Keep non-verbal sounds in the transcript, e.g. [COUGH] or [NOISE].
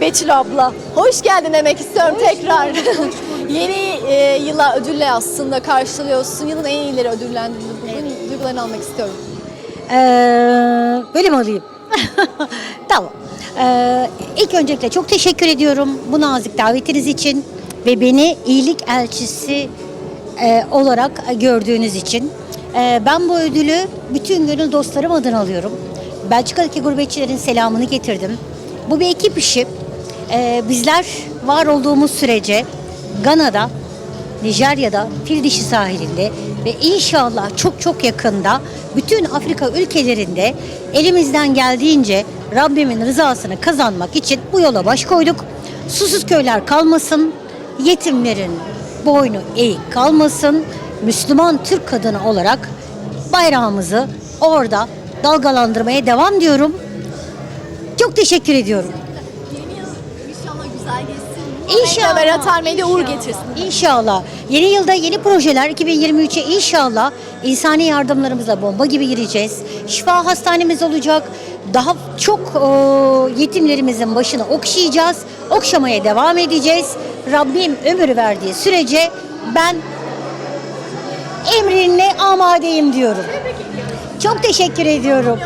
Betül abla, hoş geldin demek istiyorum tekrar. [LAUGHS] Yeni e, yıla ödülle aslında karşılıyorsun. Yılın en iyileri ödüllendirildi. Bugün duygularını almak istiyorum. Ee, böyle mi alayım? [LAUGHS] tamam. Ee, ilk öncelikle çok teşekkür ediyorum bu nazik davetiniz için ve beni iyilik elçisi e, olarak gördüğünüz için. Ee, ben bu ödülü bütün gönül dostlarım adına alıyorum. Belçika'daki gurbetçilerin selamını getirdim. Bu bir ekip işi. Ee, bizler var olduğumuz sürece Gana'da Nijerya'da Fil Dişi sahilinde ve inşallah çok çok yakında bütün Afrika ülkelerinde elimizden geldiğince Rabbimin rızasını kazanmak için bu yola baş koyduk. Susuz köyler kalmasın, yetimlerin boynu eğik kalmasın. Müslüman Türk kadını olarak bayrağımızı orada dalgalandırmaya devam diyorum. Çok teşekkür ediyorum. İnşallah güzel geçsin. İnşallah. Ve Atar Medya uğur getirsin. İnşallah. Yeni yılda yeni projeler 2023'e inşallah insani yardımlarımıza bomba gibi gireceğiz. Şifa hastanemiz olacak. Daha çok e, yetimlerimizin başını okşayacağız. Okşamaya devam edeceğiz. Rabbim ömür verdiği sürece ben emrine amadeyim diyorum. Çok teşekkür ediyorum.